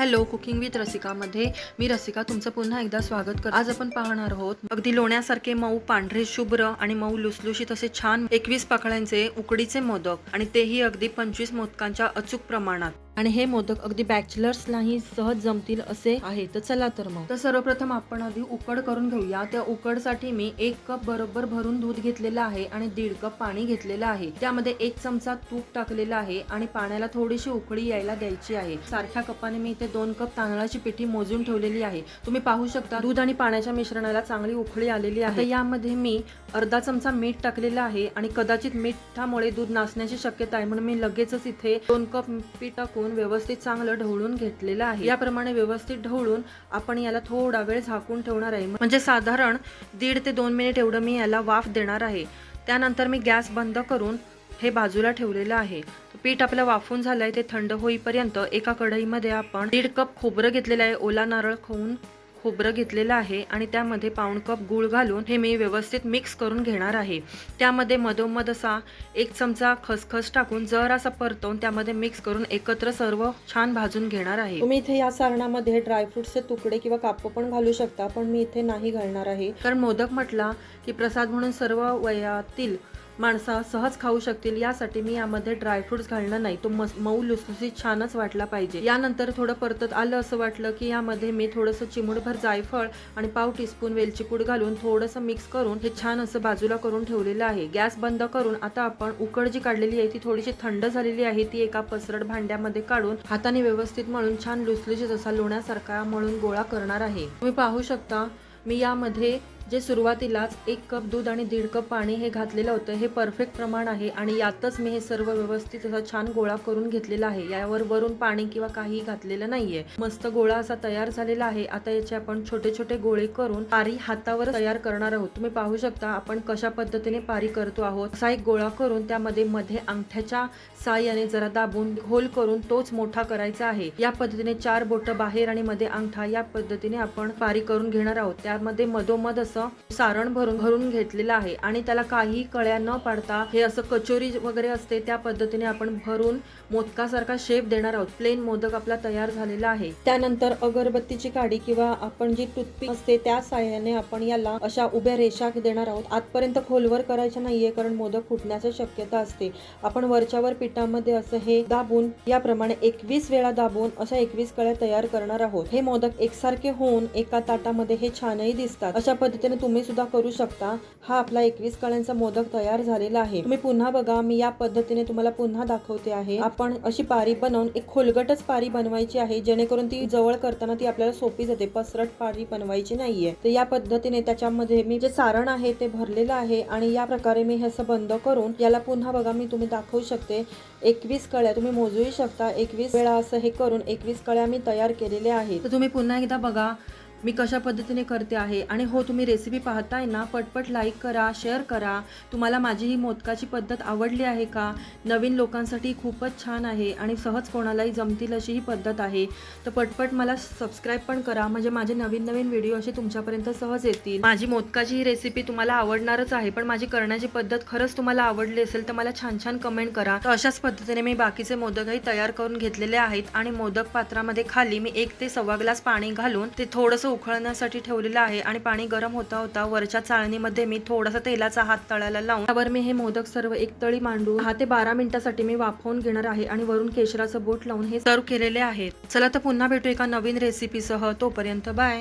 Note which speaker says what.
Speaker 1: Hello cooking with रसिकामध्ये मी रसिका तुमचं पुन्हा एकदा स्वागत कर आज आपण पाहणार आहोत अगदी लोण्यासारखे मऊ पांढरे शुभ्र आणि मऊ लुसलुशीत असे छान एकवीस पाकळ्यांचे उकडीचे मोदक आणि तेही अगदी पंचवीस मोदकांच्या अचूक प्रमाणात. आणि हे मोदक अगदी बॅचलर्सलाही सहज जमतील असे आहे. तर चला तर मग. तर सर्वप्रथम आपण आधी उकड करून घेऊया. त्या उकडसाठी मी एक कप बरोबर भरून दूध घेतलेलं आहे आणि दीड कप पाणी घेतलेलं आहे. त्यामध्ये एक चमचा तूप टाकलेला आहे आणि पाण्याला थोडीशी उकळी यायला द्यायची आहे. सारख्या कपाने मी इथे दोन कप तांदळाची पिठी मोजून ठेवलेली आहे. तुम्ही पाहू शकता दूध आणि पाण्याच्या मिश्रणाला चांगली उकळी आलेली आहे. यामध्ये मी अर्धा चमचा मीठ टाकलेलं आहे आणि कदाचित मिठामुळे दूध नासण्याची शक्यता आहे. म्हणून मी लगेचच इथे दोन कप पीठ टाकून व्यवस्थित चांगलं ढवळून घेतलेलं आहे. याप्रमाणे व्यवस्थित ढवळून आपण याला थोडा वेळ झाकून ठेवणार आहे. म्हणजे साधारण दीड ते दोन मिनिट एवढं मी याला वाफ देणार आहे. त्यानंतर मी गॅस बंद करून हे बाजूला ठेवलेलं आहे. पीठ आपलं वाफून झालंय ते थंड होईपर्यंत एका कढईमध्ये आपण दीड कप खोबरं घेतलेलं आहे. ओला नारळ खाऊन खोबरं घेतलेलं आहे आणि त्यामध्ये पाऊण कप गूळ घालून हे मी व्यवस्थित मिक्स करून घेणार आहे. त्यामध्ये मधोमध असा एक चमचा खसखस टाकून जर असा परतवून त्यामध्ये मिक्स करून एकत्र सर्व छान भाजून घेणार आहे. तुम्ही इथे या सारणामध्ये ड्रायफ्रुट्सचे तुकडे किंवा काप पण घालू शकता पण मी इथे नाही घालणार आहे. कारण मोदक म्हटला की प्रसाद म्हणून सर्व वयातील माणसं सहज खाऊ शकतील. यासाठी मी यामध्ये ड्रायफ्रुट्स घालणार नाही. तो मऊ लुसलुसीत छानच वाटला पाहिजे. यानंतर थोडं परतत आलं असं वाटलं की यामध्ये मी थोडंसं चिमूटभर जायफळ आणि पाव टीस्पून वेलची पूड घालून थोडंसं मिक्स करून हे छान असं बाजूला करून ठेवलेलं आहे. गॅस बंद करून आता आपण उकड जी काढलेली आहे ती थोडीशी थंड झालेली आहे ती एका पसरट भांड्यामध्ये काढून हाताने व्यवस्थित मळून छान लुसलुशीत असा लोण्यासारखा मळून गोळा करणार आहे. तुम्ही पाहू शकता मी यामध्ये जे सुरुवातीलाच एक कप दूध आणि दीड कप पाणी हे घातलेलं होतं हे परफेक्ट प्रमाण आहे आणि यातच मी हे सर्व व्यवस्थित असा छान गोळा करून घेतलेला आहे. यावर वरून पाणी किंवा काही घातलेलं नाहीये. मस्त गोळा असा तयार झालेला आहे. आता याचे आपण छोटे छोटे गोळे करून पारी हातावर तयार करणार आहोत. तुम्ही पाहू शकता आपण कशा पद्धतीने पारी करतो आहोत. असा एक गोळा करून त्यामध्ये मध्ये अंगठ्याच्या साह्याने जरा दाबून होल करून तोच मोठा करायचा आहे. या पद्धतीने चार बोट बाहेर आणि मध्ये अंगठा या पद्धतीने आपण पारी करून घेणार आहोत. त्यामध्ये मधोमध असं सारण भरून भरून घेतलेलं आहे आणि त्याला काही कळ्या न पाडता हे असं कचोरी वगैरे असते त्या पद्धतीने आपण भरून मोदकासारखा शेप देणार आहोत. प्लेन मोदक आपला तयार झालेला आहे. त्यानंतर अगरबत्तीची काडी किंवा आपण जी टूथपिक असते त्या साह्याने आपण याला अशा उभ्या रेषा देणार आहोत. आतपर्यंत खोलवर करायच्या नाहीये कारण मोदक फुटण्याची शक्यता असते. आपण वरच्यावर पिठामध्ये असं हे दाबून याप्रमाणे एकवीस वेळा दाबून अशा एकवीस कळ्या तयार करणार आहोत. हे मोदक एकसारखे होऊन एका ताटामध्ये हे छानही दिसतात. अशा पद्धतीने तुम्ही सुद्धा करू शकता. हा आपला एकवीस कळ्यांचा मोदक तयार झालेला आहे. तुम्ही पुन्हा बघा मी या पद्धतीने तुम्हाला पुन्हा दाखवते आहे. आपण अशी पारी बनवून एक खोलगटच पारी बनवायची आहे जेणेकरून ती जवळ करताना ती आपल्याला सोपी जाते. पसरट पारी बनवायची नाहीये. तर या पद्धतीने त्याच्यामध्ये मी जे सारण आहे ते भरलेलं आहे आणि या प्रकारे मी हे असं बंद करून याला पुन्हा बघा मी तुम्ही दाखवू शकते. एकवीस कळ्या तुम्ही मोजूही शकता. एकवीस वेळा असं हे करून एकवीस कळ्या मी तयार केलेल्या आहेत. तर तुम्ही पुन्हा एकदा बघा मी कशा पद्धतीने करते आहे आणि हो तुम्ही रेसिपी पाहताय ना पटपट लाईक करा शेअर करा. तुम्हाला माझी ही मोदकाची पद्धत आवडली आहे का? नवीन लोकांसाठी खूपच छान आहे आणि सहज कोणालाही जमतील अशी ही पद्धत आहे. तर पटपट मला सबस्क्राईब पण करा. म्हणजे माझे नवीन नवीन व्हिडिओ असे तुमच्यापर्यंत सहज येतील. माझी मोदकाची ही रेसिपी तुम्हाला आवडणारच आहे पण माझी करण्याची पद्धत खरंच तुम्हाला आवडली असेल तर मला छान छान कमेंट करा. तर अशाच पद्धतीने मी बाकीचे मोदकही तयार करून घेतलेले आहेत आणि मोदक पात्रामध्ये खाली मी एक ते सव्वा ग्लास पाणी घालून ते थोडंसं उकळण्यासाठी ठेवलेलं आहे आणि पाणी गरम होता होता वरच्या चाळणीमध्ये मी थोडासा तेलाचा हात तळायला लावून त्यावर मी हे मोदक सर्व एक तळी मांडून दहा ते बारा मिनिटासाठी मी वाफवून घेणार आहे आणि वरून केशराचं बोट लावून हे सर्व केलेले आहेत. चला तर पुन्हा भेटू एका नवीन रेसिपीसह तोपर्यंत बाय